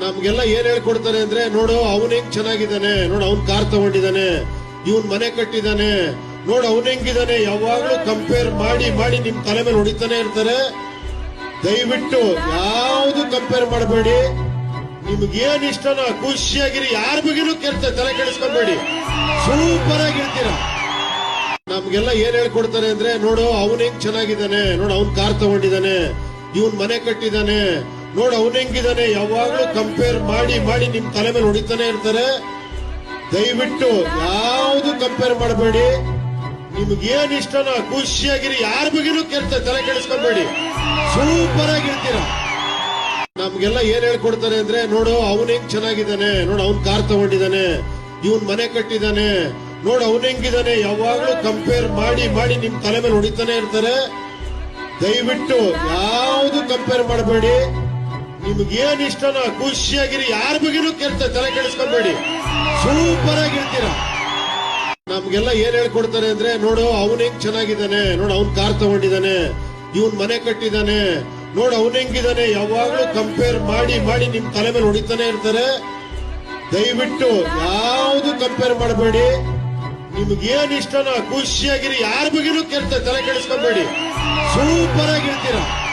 ನಮ್ಗೆಲ್ಲ ಏನ್ ಹೇಳ್ಕೊಡ್ತಾರೆ ಅಂದ್ರೆ, ನೋಡು, ಅವನ್ ಹೆಂಗ್ ಚೆನ್ನಾಗಿದ್ದಾನೆ, ನೋಡು, ಅವ್ನ್ ಕಾರ್ ತಗೊಂಡಿದ್ದಾನೆ, ಇವನ್ ಮನೆ ಕಟ್ಟಿದ್ದಾನೆ, ನೋಡು, ಅವನ್ ಹೆಂಗಿದ್ದಾನೆ, ಯಾವಾಗ್ಲೂ ಕಂಪೇರ್ ಮಾಡಿ ಮಾಡಿ ನಿಮ್ ತಲೆ ಮೇಲೆ ಹೊಡಿತಾನೆ ಇರ್ತಾರೆ. ದಯವಿಟ್ಟು ಯಾವ್ದು ಕಂಪೇರ್ ಮಾಡಬೇಡಿ. ನಿಮ್ಗೇನ್ ಇಷ್ಟನ, ಖುಷಿಯಾಗಿರಿ, ಯಾರ ಬಗ್ಗೆನೂ ಕೇಳ್ತಾರೆ ತಲೆ ಕೆಡಿಸ್ಕೊಬೇಡಿ. ಸೂಪರ್ ಆಗಿರ್ತೀರ. ನಮ್ಗೆಲ್ಲ ಏನ್ ಹೇಳ್ಕೊಡ್ತಾರೆ ಅಂದ್ರೆ, ನೋಡು, ಅವನ್ ಹೆಂಗ್ ಚೆನ್ನಾಗಿದ್ದಾನೆ, ನೋಡು, ಅವ್ನ್ ಕಾರ್ ತಗೊಂಡಿದ್ದಾನೆ, ಇವನ್ ಮನೆ ಕಟ್ಟಿದ್ದಾನೆ ನೋಡು, ಅವನ್ ಹೆಂಗಿದಾನೆ? ಯಾವಾಗ್ಲೂ ಕಂಪೇರ್ ಮಾಡಿ ಮಾಡಿ ನಿಮ್ ತಲೆ ಮೇಲೆ ಹೊಡಿತಾನೆ ಇರ್ತಾರೆ ದಯವಿಟ್ಟು ಯಾವುದು ಕಂಪೇರ್ ಮಾಡಬೇಡಿ. ನಿಮ್ಗೆ ಏನ್ ಇಷ್ಟನೋ, ಖುಷಿಯಾಗಿರಿ, ಯಾರ ಬಗ್ಗೆನೂ ಕೆಲಸ ತಲೆ ಕೆಡಿಸ್ಕೊಬೇಡಿ. ಸೂಪರ್ ಆಗಿರ್ತೀರ? ನಮ್ಗೆಲ್ಲ ಏನ್ ಹೇಳ್ಕೊಡ್ತಾರೆ ಅಂದ್ರೆ, ನೋಡು, ಅವನ್ ಹೆಂಗ್ ಚೆನ್ನಾಗಿದ್ದಾನೆ? ನೋಡು, ಅವ್ನ್ ಕಾರ್ ತಗೊಂಡಿದ್ದಾನೆ. ಇವನ್ ಮನೆ ಕಟ್ಟಿದ್ದಾನೆ. ನೋಡು, ಅವನ್ ಹೆಂಗಿದ್ದಾನೆ? ಯಾವಾಗ್ಲೂ ಕಂಪೇರ್ ಮಾಡಿ ಮಾಡಿ ನಿಮ್ ತಲೆ ಮೇಲೆ ಹೊಡಿತಾನೆ ಇರ್ತಾರೆ. ದಯವಿಟ್ಟು ಯಾವುದು ಕಂಪೇರ್ ಮಾಡಬೇಡಿ. ನಿಮ್ಗೆ ಏನ್ ಇಷ್ಟನೋ ಖುಷಿಯಾಗಿರಿ, ಯಾರ ಬಗ್ಗೆನೂ ಕೆಲಸ ತಲೆ ಕೆಡಿಸ್ಕೊಬೇಡಿ. ಸೂಪರ್ ಆಗಿರ್ತೀರ. ನಮ್ಗೆಲ್ಲ ಏನ್ ಹೇಳ್ಕೊಡ್ತಾರೆ ಅಂದ್ರೆ, ನೋಡು, ಅವನ್ ಹೆಂಗ್ ಚೆನ್ನಾಗಿದ್ದಾನೆ, ನೋಡು, ಅವ್ನ್ ಕಾರ್ ತಗೊಂಡಿದ್ದಾನೆ, ಇವನ್ ಮನೆ ಕಟ್ಟಿದ್ದಾನೆ, ನೋಡು, ಅವನ್ ಹೆಂಗಿದ್ದಾನೆ, ಯಾವಾಗ್ಲೂ ಕಂಪೇರ್ ಮಾಡಿ ಮಾಡಿ ನಿಮ್ ತಲೆ ಮೇಲೆ ಹೊಡಿತಾನೆ ಇರ್ತಾರೆ. ದಯವಿಟ್ಟು ಯಾವ್ದು ಕಂಪೇರ್ ಮಾಡಬೇಡಿ. ನಿಮ್ಗೆ ಏನ್ ಇಷ್ಟನೋ ಖುಷಿಯಾಗಿರಿ, ಯಾರ ಬಗ್ಗೆನೂ ಕೆಲಸ ತಲೆ ಕೆಡಿಸ್ಕೊಬೇಡಿ. ಸೂಪರ್ ಆಗಿರ್ತೀರ.